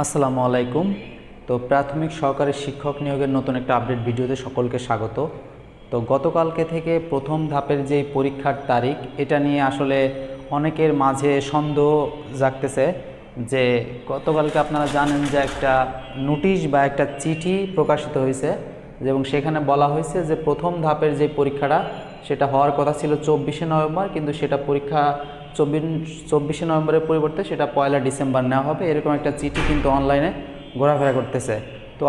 আসসালামু আলাইকুম। তো প্রাথমিক সহকারী শিক্ষক নিয়োগের নতুন একটা আপডেট ভিডিওতে সকলকে স্বাগত। তো গতকালকে থেকে প্রথম ধাপের যেই পরীক্ষার তারিখ, এটা নিয়ে আসলে অনেকের মাঝে সন্দেহ জাগতেছে যে গতকালকে আপনারা জানেন যে একটা নোটিশ বা একটা চিঠি প্রকাশিত হয়েছে এবং সেখানে বলা হয়েছে যে প্রথম ধাপের যে পরীক্ষাটা সেটা হওয়ার কথা ছিল চব্বিশে নভেম্বর, কিন্তু সেটা পরীক্ষা চব্বিশ, চব্বিশে নভেম্বরের পরিবর্তে সেটা পয়লা ডিসেম্বর নেওয়া হবে। এরকম একটা চিঠি কিন্তু অনলাইনে ঘোরাফেরা করতেছে। তো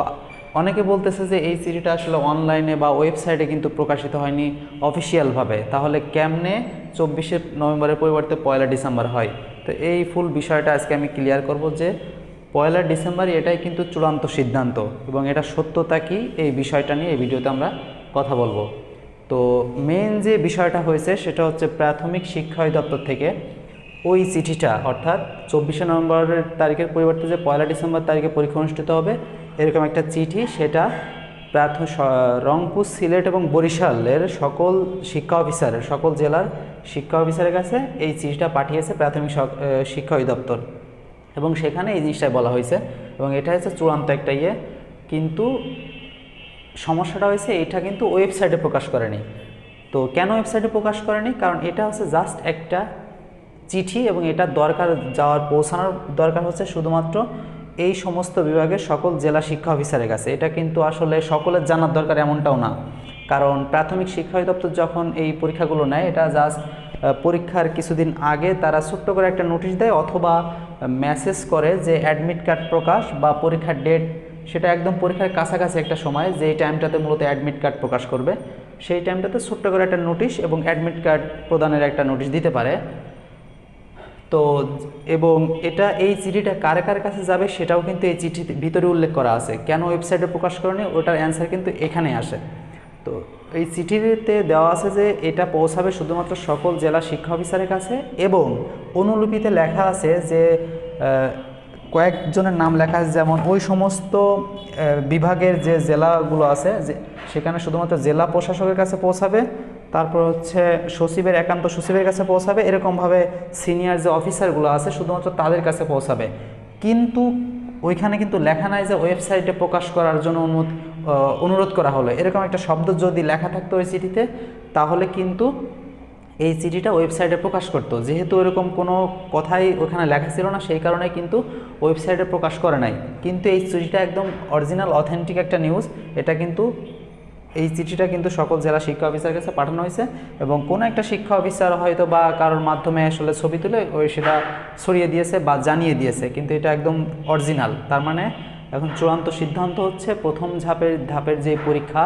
অনেকে বলতেছে যে এই চিঠিটা আসলে অনলাইনে বা ওয়েবসাইটে কিন্তু প্রকাশিত হয়নি অফিসিয়ালভাবে তাহলে কেমনে চব্বিশে নভেম্বরের পরিবর্তে পয়লা ডিসেম্বর হয়? তো এই ফুল বিষয়টা আজকে আমি ক্লিয়ার করব যে পয়লা ডিসেম্বর এটাই কিন্তু চূড়ান্ত সিদ্ধান্ত এবং এটা সত্যতা কি? এই বিষয়টা নিয়ে এই ভিডিওতে আমরা কথা বলব। তো মেন যে বিষয়টা হয়েছে সেটা হচ্ছে প্রাথমিক শিক্ষা অধিদপ্তর থেকে ওই চিঠিটা, অর্থাৎ চব্বিশে নভেম্বরের তারিখের পরিবর্তে যে পয়লা ডিসেম্বর তারিখে পরীক্ষা অনুষ্ঠিত হবে, এরকম একটা চিঠি, সেটা প্রাথমিক রংপুর সিলেট এবং বরিশালের সকল শিক্ষা অফিসারের সকল জেলার শিক্ষা অফিসারের কাছে এই চিঠিটা পাঠিয়েছে প্রাথমিক শিক্ষা অধিদপ্তর। এবং সেখানে এই জিনিসটাই বলা হয়েছে এবং এটা হচ্ছে চূড়ান্ত একটা ইয়ে। কিন্তু সমস্যাটা হয়েছে, এটা কিন্তু ওয়েবসাইটে প্রকাশ করেনি। তো কেন ওয়েবসাইটে প্রকাশ করেনি? কারণ এটা হচ্ছে জাস্ট একটা চিঠি এবং এটা দরকার যাওয়ার, পৌঁছানোর দরকার হচ্ছে শুধুমাত্র এই সমস্ত বিভাগের সকল জেলা শিক্ষা অফিসারের কাছে। এটা কিন্তু আসলে সকলের জানার দরকার এমনটাও না। কারণ প্রাথমিক শিক্ষা অধিদপ্তর যখন এই পরীক্ষাগুলো নেয়, এটা জাস্ট পরীক্ষার কিছুদিন আগে তারা ছোট্ট করে একটা নোটিশ দেয় অথবা মেসেজ করে যে অ্যাডমিট কার্ড প্রকাশ বা পরীক্ষার ডেট সেটা একদম পরীক্ষার কাছাকাছি একটা সময় যে টাইমটাতে মূলত অ্যাডমিট কার্ড প্রকাশ করবে। সেই টাইমটাতে ছোট্ট করে একটা নোটিশ এবং অ্যাডমিট কার্ড প্রদানের একটা নোটিশ দিতে পারে। তো, এবং এটা এই চিঠিটা কার কার কাছে যাবে সেটাও কিন্তু এই চিঠির ভিতরে উল্লেখ করা আছে। কেন ওয়েবসাইটে প্রকাশ করেনি? ওটার অ্যান্সার কিন্তু এখানে আসে। তো, এই চিঠিতে দেওয়া আছে যে এটা পৌঁছাবে শুধুমাত্র সকল জেলা শিক্ষা অফিসারের কাছে এবং অনুলিপিতে লেখা আছে যে কয়েকজনের নাম লেখা আছে যেমন ওই সমস্ত বিভাগের যে জেলাগুলো আছে যে সেখানে শুধুমাত্র জেলা প্রশাসকের কাছে পৌঁছাবে তারপর হচ্ছে সচিবের একান্ত সচিবের কাছে পৌঁছাবে এরকমভাবে সিনিয়র যে অফিসারগুলো আছে শুধুমাত্র তাদের কাছে পৌঁছাবে। কিন্তু ওইখানে কিন্তু লেখা নাই যে ওয়েবসাইটে প্রকাশ করার জন্য আহ, অনুরোধ করা হলো। এরকম একটা শব্দ যদি লেখা থাকতো ওই চিঠিতে তাহলে কিন্তু এই চিঠিটা ওয়েবসাইটে প্রকাশ করতো। যেহেতু এরকম কোনো কথাই ওখানে লেখা ছিল না সেই কারণে কিন্তু ওয়েবসাইটে প্রকাশ করে নাই। কিন্তু এই চিঠিটা একদম অরিজিনাল, অথেন্টিক একটা নিউজ। এটা কিন্তু, এই চিঠিটা কিন্তু সকল জেলা শিক্ষা অফিসার কাছে পাঠানো হয়েছে এবং কোনো একটা শিক্ষা অফিসার হয়তো বা কারোর মাধ্যমে আসলে ছবি তুলে ওই সেটা ছড়িয়ে দিয়েছে বা জানিয়ে দিয়েছে। কিন্তু এটা একদম অরিজিনাল। তার মানে এখন চূড়ান্ত সিদ্ধান্ত হচ্ছে প্রথম ধাপের ধাপের যে পরীক্ষা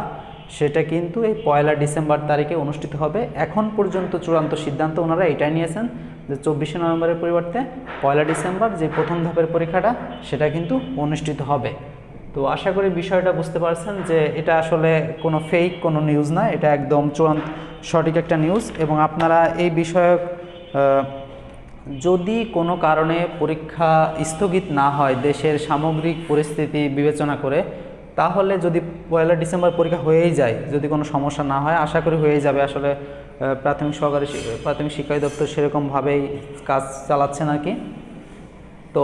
সেটা কিন্তু এই পয়লা ডিসেম্বর তারিখে অনুষ্ঠিত হবে। এখন পর্যন্ত চূড়ান্ত সিদ্ধান্ত ওনারা এটাই নিয়েছেন যে চব্বিশে নভেম্বরের পরিবর্তে পয়লা ডিসেম্বর যে প্রথম ধাপের পরীক্ষাটা, সেটা কিন্তু অনুষ্ঠিত হবে। তো আশা করি বিষয়টা বুঝতে পারছেন যে এটা আসলে কোনো ফেক কোনো নিউজ না, এটা একদম চূড়ান্ত, সঠিক একটা নিউজ এবং আপনারা এই বিষয়ক যদি কোনো কারণে পরীক্ষা স্থগিত না হয় দেশের সামগ্রিক পরিস্থিতি বিবেচনা করে তাহলে যদি পয়লা ডিসেম্বর পরীক্ষা হয়েই যায়, যদি কোনো সমস্যা না হয়, আশা করি হয়েই যাবে। আসলে প্রাথমিক সহকারী প্রাথমিক শিক্ষা দপ্তর সেরকমভাবেই কাজ চালাচ্ছে নাকি তো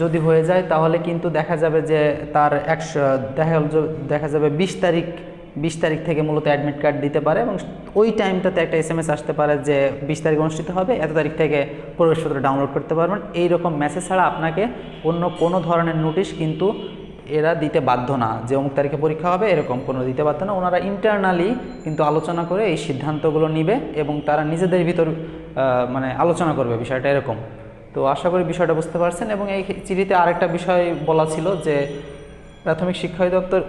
যদি হয়ে যায়, তাহলে কিন্তু দেখা যাবে যে তার একশো দেখা দেখা যাবে বিশ তারিখ বিশ তারিখ থেকে মূলত অ্যাডমিট কার্ড দিতে পারে এবং ওই টাইমটাতে একটা এস এম এস আসতে পারে যে বিশ তারিখ অনুষ্ঠিত হবে, এত তারিখ থেকে প্রবেশপত্র ডাউনলোড করতে পারবেন। এই রকম মেসেজ ছাড়া আপনাকে অন্য কোনো ধরনের নোটিশ কিন্তু এরা দিতে বাধ্য না, যে অমুক তারিখে পরীক্ষা হবে এরকম কোনো দিতে বাধ্য না। ওনারা ইন্টারনালি কিন্তু আলোচনা করে এই সিদ্ধান্তগুলো নিবে এবং তারা নিজেদের ভিতর মানে আলোচনা করবে বিষয়টা এরকম। তো আশা করি বিষয়টা বুঝতে পারছেন এবং এই চিঠিতে আরেকটা বিষয় বলা ছিল যে প্রাথমিক শিক্ষা অধিদপ্তর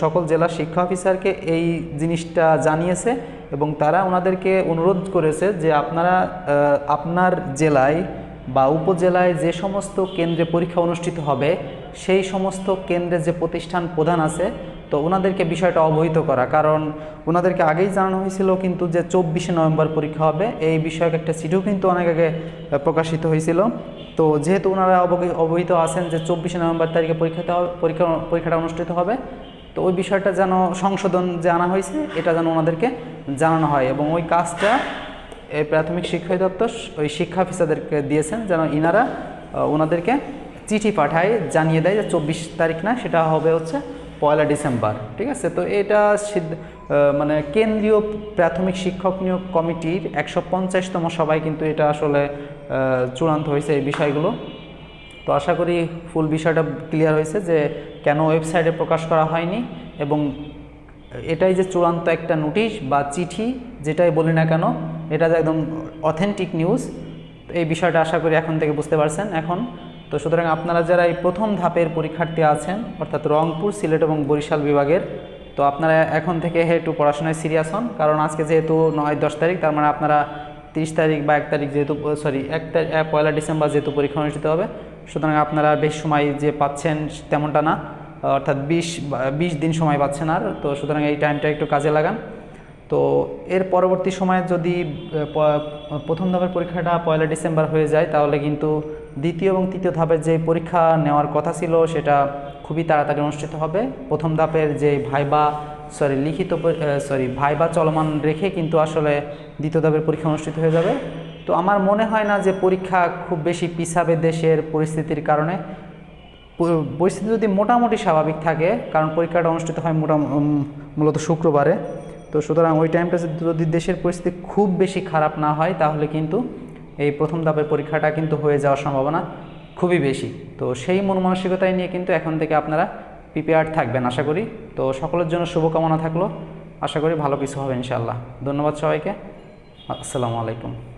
সকল জেলা শিক্ষা অফিসারকে এই জিনিসটা জানিয়েছে এবং তারা ওনাদেরকে অনুরোধ করেছে যে আপনারা আপনার জেলায় বা উপজেলায় যে সমস্ত কেন্দ্রে পরীক্ষা অনুষ্ঠিত হবে সেই সমস্ত কেন্দ্রে যে প্রতিষ্ঠান প্রধান আছে, তো ওনাদেরকে বিষয়টা অবহিত করা। কারণ ওনাদেরকে আগেই জানানো হয়েছিল কিন্তু যে চব্বিশে নভেম্বর পরীক্ষা হবে, এই বিষয়ক একটা চিঠিও কিন্তু অনেক আগে প্রকাশিত হয়েছিল। তো যেহেতু ওনারা অবহিত আছেন যে চব্বিশে নভেম্বর তারিখে পরীক্ষাতে পরীক্ষা, পরীক্ষাটা অনুষ্ঠিত হবে, তো ওই বিষয়টা যেন সংশোধন যে আনা হয়েছে, এটা যেন ওনাদেরকে জানানো হয় এবং ওই কাজটা এই প্রাথমিক শিক্ষা দপ্তর ওই শিক্ষা অফিসারদেরকে দিয়েছেন যেন ইনারা ওনাদেরকে চিঠি পাঠায়, জানিয়ে দেয় যে চব্বিশ তারিখ না, সেটা হবে হচ্ছে পয়লা ডিসেম্বর, ঠিক আছে? তো এটা মানে কেন্দ্রীয় প্রাথমিক শিক্ষক নিয়োগ কমিটির একশো পঞ্চাশতম সবাই কিন্তু এটা আসলে চূড়ান্ত হয়েছে এই বিষয়গুলো। তো আশা করি ফুল বিষয়টা ক্লিয়ার হয়েছে যে কেন ওয়েবসাইটে প্রকাশ করা হয়নি এবং এটাই যে চূড়ান্ত একটা নোটিশ বা চিঠি, যেটাই বলি না কেন, এটা যে একদম অথেন্টিক নিউজ এই বিষয়টা আশা করি এখন থেকে বুঝতে পারছেন। এখন তো সুতরাং আপনারা যারা এই প্রথম ধাপের পরীক্ষার্থী আছেন, অর্থাৎ রংপুর, সিলেট এবং বরিশাল বিভাগের, তো আপনারা এখন থেকে একটু পড়াশোনায় সিরিয়াস হন, কারণ আজকে যেহেতু নয়, দশ তারিখ, তার মানে আপনারা তিরিশ তারিখ বা এক তারিখ যেহেতু সরি এক তারিখ পয়লা ডিসেম্বর যেহেতু পরীক্ষা অনুষ্ঠিত হবে, সুতরাং আপনারা বেশ সময় যে পাচ্ছেন তেমনটা না, অর্থাৎ বিশ বিশ দিন সময় পাচ্ছেন আর, তো সুতরাং এই টাইমটা একটু কাজে লাগান। তো এর পরবর্তী সময়ে যদি প্রথম ধাপের পরীক্ষাটা পয়লা ডিসেম্বর হয়ে যায়, তাহলে কিন্তু দ্বিতীয় এবং তৃতীয় ধাপের যে পরীক্ষা নেওয়ার কথা ছিল, সেটা খুবই তাড়াতাড়ি অনুষ্ঠিত হবে। প্রথম ধাপের যে ভাইবা সরি লিখিত সরি ভাইবা চলমান রেখে কিন্তু আসলে দ্বিতীয় ধাপের পরীক্ষা অনুষ্ঠিত হয়ে যাবে। তো আমার মনে হয় না যে পরীক্ষা খুব বেশি পিছাবে দেশের পরিস্থিতির কারণে। পরিস্থিতি যদি মোটামুটি স্বাভাবিক থাকে, কারণ পরীক্ষাটা অনুষ্ঠিত হয় মোটা মূলত শুক্রবারে। তো সুতরাং ওই টাইমটা যদি- যদি দেশের পরিস্থিতি খুব বেশি খারাপ না হয়, তাহলে কিন্তু এই প্রথম ধাপের পরীক্ষাটা কিন্তু হয়ে যাওয়ার সম্ভাবনা খুবই বেশি। তো সেই মন মানসিকতায় নিয়ে কিন্তু এখন থেকে আপনারা প্রিপেয়ার্ড থাকবেন আশা করি। তো সকলের জন্য শুভকামনা থাকল। আশা করি ভালো কিছু হবে ইনশাআল্লাহ। ধন্যবাদ সবাইকে। আসসালামু আলাইকুম।